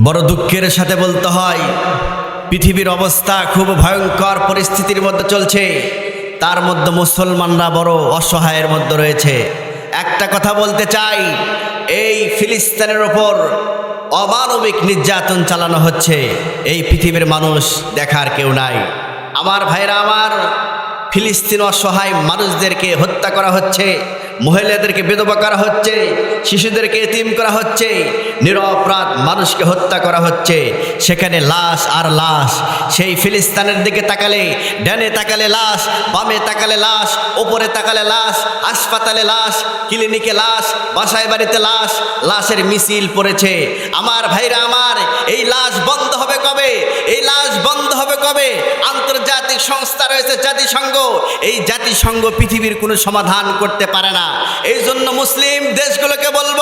বড় দুঃখের সাথে বলতে হয়, পৃথিবীর অবস্থা খুব ভয়ঙ্কর পরিস্থিতির মধ্যে চলছে। তার মধ্যে মুসলমানরা বড় অসহায়ের মধ্যে রয়েছে। একটা কথা বলতে চাই, এই ফিলিস্তিনের ওপর অমানবিক নির্যাতন চালানো হচ্ছে। এই পৃথিবীর মানুষ দেখার কেউ নাই। আমার ভাইরা, আমার ফিলিস্তিন অসহায় মানুষদেরকে হত্যা করা হচ্ছে। মহিলাদেরকে বিধবা করা হচ্ছে, শিশুদেরকে এতিম করা হচ্ছে নিরপরাধ মানুষকে হত্যা করা হচ্ছে। সেখানে লাশ আর লাশ, সেই ফিলিস্তানের দিকে তাকালে, ডানে তাকালে লাশ, বামে তাকালে লাশ ওপরে তাকালে লাশ, হাসপাতালে লাশ, ক্লিনিকে লাশ, বাসায় বাড়িতে লাশ, লাশের মিছিল পড়েছে। আমার ভাইরা আমার কবে? আন্তর্জাতিক সংস্থা রয়েছে জাতিসংঘ। এই জাতিসংঘ পৃথিবীর কোনো সমাধান করতে পারে না। এই জন্য মুসলিম দেশগুলোকে বলব,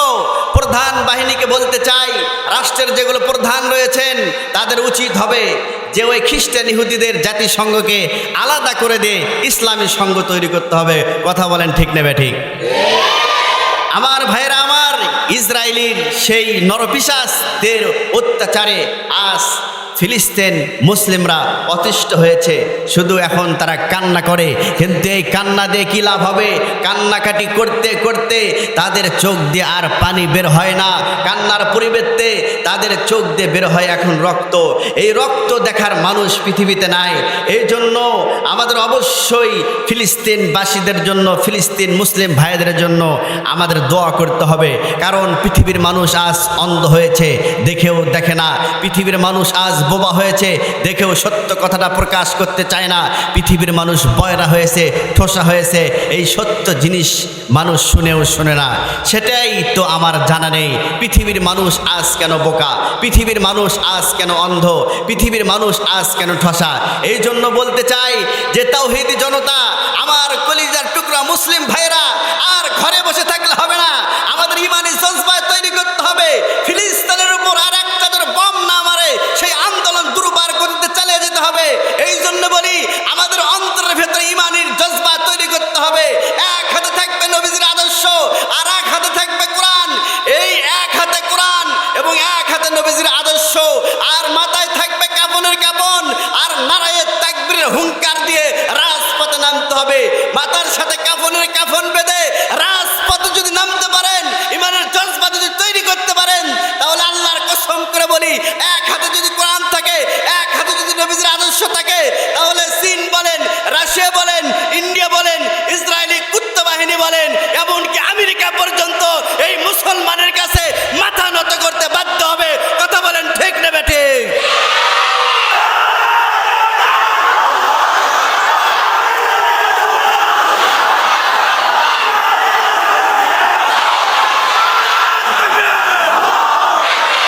প্রধান বাহিনীকে বলতে চাই, রাষ্ট্রের যেগুলো প্রধান রয়েছেন, তাদের উচিত হবে যে ওই খ্রিস্টান ইহুদিদের জাতিসংঘকে আলাদা করে দিয়ে ইসলামী সংঘ তৈরি করতে হবে। কথা বলেন ঠিক নেবে ঠিক আমার ভাইরা আমার, ইসরায়েলির সেই নরপিসাসদের অত্যাচারে আজ ফিলিস্তিন মুসলিমরা অতিষ্ঠ হয়েছে। শুধু এখন তারা কান্না করে। কিন্তু এই কান্না দিয়ে কী লাভ হবে? কান্নাকাটি করতে করতে তাদের চোখ দিয়ে আর পানি বের হয় না। কান্নার পরিবর্তে তাদের চোখ দিয়ে বের হয় এখন রক্ত। এই রক্ত দেখার মানুষ পৃথিবীতে নাই। এই জন্য আমাদের অবশ্যই ফিলিস্তিনবাসীদের জন্য, ফিলিস্তিন মুসলিম ভাইদের জন্য আমাদের দোয়া করতে হবে। কারণ পৃথিবীর মানুষ আজ অন্ধ হয়েছে, দেখেও দেখে না। পৃথিবীর মানুষ আজ বোবা হয়েছে, দেখেও সত্য কথাটা প্রকাশ করতে চায় না। পৃথিবীর মানুষ বয়রা হয়েছে, ঠোসা হয়েছে, এই সত্য জিনিস মানুষ শুনেও শোনে না। সেটাই তো আমার জানা নেই, পৃথিবীর মানুষ আজ কেন বোকা? পৃথিবীর মানুষ আজ কেন অন্ধ? পৃথিবীর মানুষ আজ কেন ঠসা? এই জন্য বলতে চাই যে, তাওহিদি জনতা, আমার কলিজার